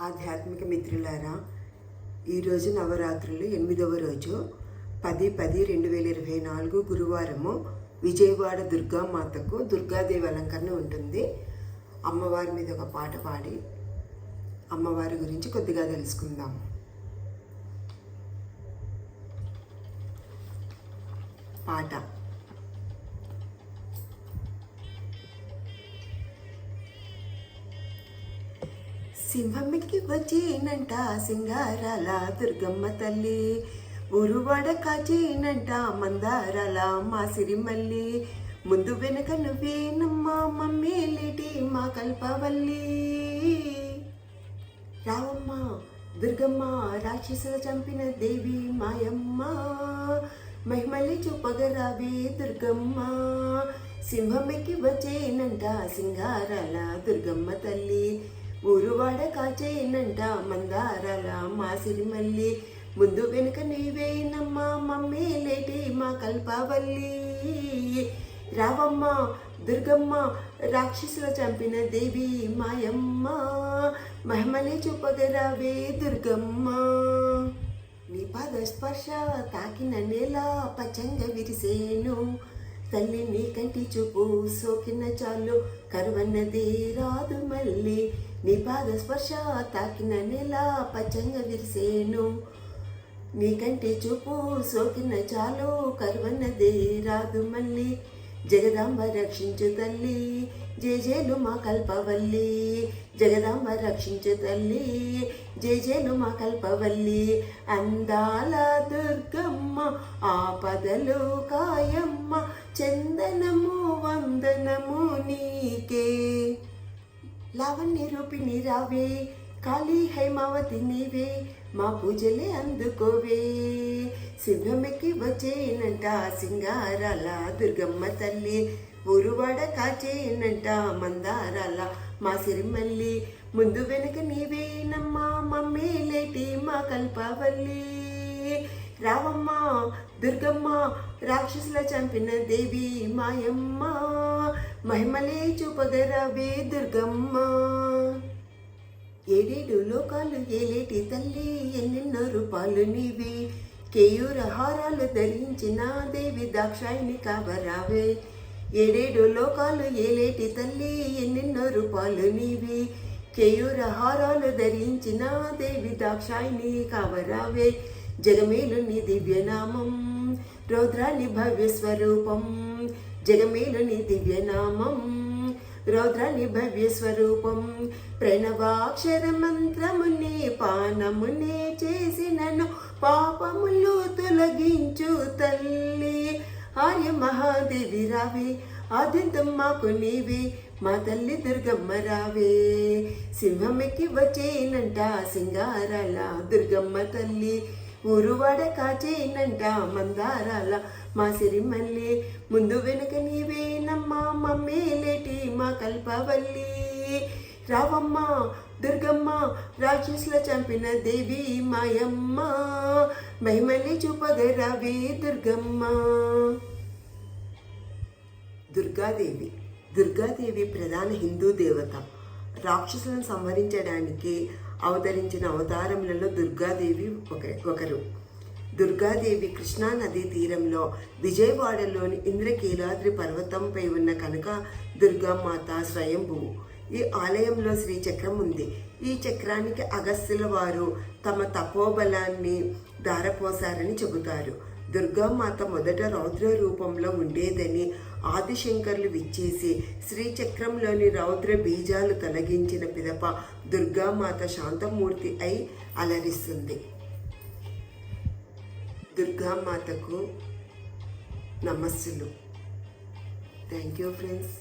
ఆధ్యాత్మిక మిత్రులారా ఈరోజు నవరాత్రులు ఎనిమిదవ రోజు. పది పది రెండు వేల ఇరవై నాలుగు గురువారము విజయవాడ దుర్గామాతకు దుర్గాదేవి అలంకరణ ఉంటుంది. అమ్మవారి మీద ఒక పాట పాడి అమ్మవారి గురించి కొద్దిగా తెలుసుకుందాం. పాట. సింహమికి వచ్చేనంట సింగారాల దుర్గమ్మ తల్లి. ఊరువాడ కాచేనంట మందారాల మా సిరిమల్లి ముందు వెనక నువ్వేనమ్మా మమ్మీ లేటి మా కల్పవల్లి. రావమ్మ దుర్గమ్మ రాక్షసుల చంపిన దేవి మాయమ్మ. మహిమల్లి చూపగరావే దుర్గమ్మ. సింహమికి వచ్చేనంట సింగారాల దుర్గమ్మ తల్లి. ఊరువాడ కాచేయనంట మందారాల మా సిరిమల్లి. ముందు వెనుక నీవేనమ్మా మమ్మీ లేటి మా కల్పావల్లి. రావమ్మ దుర్గమ్మ రాక్షసుల చంపిన దేవి మాయమ్మ. మహిమలే చూపగరావే దుర్గమ్మ. నీ పాద స్పర్శ తాకిన నేల పచ్చంగా విరిసేను. తల్లి నీ కంటి చూపు సోకిన చాలు. కరువన్నది రాదు మళ్ళీ. నీ పాద స్పర్శ తాకిన నెల పచ్చంగా విరిసేను. నీ కంటి చూపు సోకిన చాలు. కరువన్నది రాదు మళ్ళీ. జగదాంబ రక్షించు తల్లి జేజేలు మా కల్పవల్లి. జగదాంబ రక్షించు తల్లి జేజేలు మా కల్పవల్లి. అందాల దుర్గమ్మ ఆపదలు కాయమ్మ చందనము వందనము నీకే. లావణ్య రూపిణి రావే కాళీ హైమావతి నీవే మా పూజలే అందుకోవే. సింహమెక్కి వచ్చేయనంట సింగారాల దుర్గమ్మ తల్లి. ఊరువాడ కాచేయనంట మందారాల మా సిరిమల్లి. ముందు వెనుక నీవేనమ్మా మమ్మీ లేటి మా కల్పవల్లి. రావమ్మ దుర్గమ్మ రాక్షసుల చంపిన దేవి మాయమ్మ. మహిమలే చూపగరవే దుర్గమ్మ. ఏడేడు లోకాలు ఏలేటి తల్లి ఎన్నెన్నో రూపాలు నీవే. కేయూర హారాలు ధరించిన దేవి దాక్షాయిని కావరావే. ఏడేడు లోకాలు ఏలేటి తల్లి? ఎన్నెన్నో రూపాలు నీవి. కేయూర హారాలు ధరించిన దేవి దాక్షాయిని కావరావే. జగమేలు నీ దివ్యనామం రౌద్రాని భవ్య స్వరూపం. జగమేలు నీ దివ్యనామం రౌద్రాని భవ్య స్వరూపం ప్రణవాక్షర మంత్రముని పానమునే చేసినను పాపములు తొలగించు తల్లి. ఆర్య మహాదేవి రావే ఆద్యంతం మాకు నీవే మా తల్లి దుర్గమ్మ రావే. సింహమికి వచ్చేనంట సింగారాల దుర్గమ్మ తల్లి. ఊరువాడ కాచేనంట మందారాల మా సిరిమల్లి. ముందు వెనుక నీవేనమ్మా మమ్మీ లేటి మా కల్పవల్లి. రావమ్మ దుర్గమ్మ రాక్షసుల చంపిన దేవి మాయమ్మ. మహిమల్లి రవి దుర్గమ్మ. దుర్గాదేవి దుర్గాదేవి ప్రధాన హిందూ దేవత. రాక్షసులను సంహరించడానికి అవతరించిన అవతారములలో దుర్గాదేవి ఒక ఒకరు. దుర్గాదేవి కృష్ణా నదీ తీరంలో విజయవాడలోని ఇంద్రకీలాద్రి పర్వతంపై ఉన్న కనుక దుర్గామాత స్వయంభువు ఈ ఆలయంలో శ్రీ చక్రం ఉంది. ఈ చక్రానికి అగస్త్యుల వారు తమ తపోబలాన్ని దారపోసారని చెబుతారు. దుర్గామాత మొదట రౌద్ర రూపంలో ఉండేదని ఆదిశంకర్లు విచ్చేసి శ్రీచక్రంలోని రౌద్ర బీజాలు తొలగించిన పిదప దుర్గామాత శాంతమూర్తి అయి అలరిస్తుంది. దుర్గామాతకు నమస్సులు. Thank you friends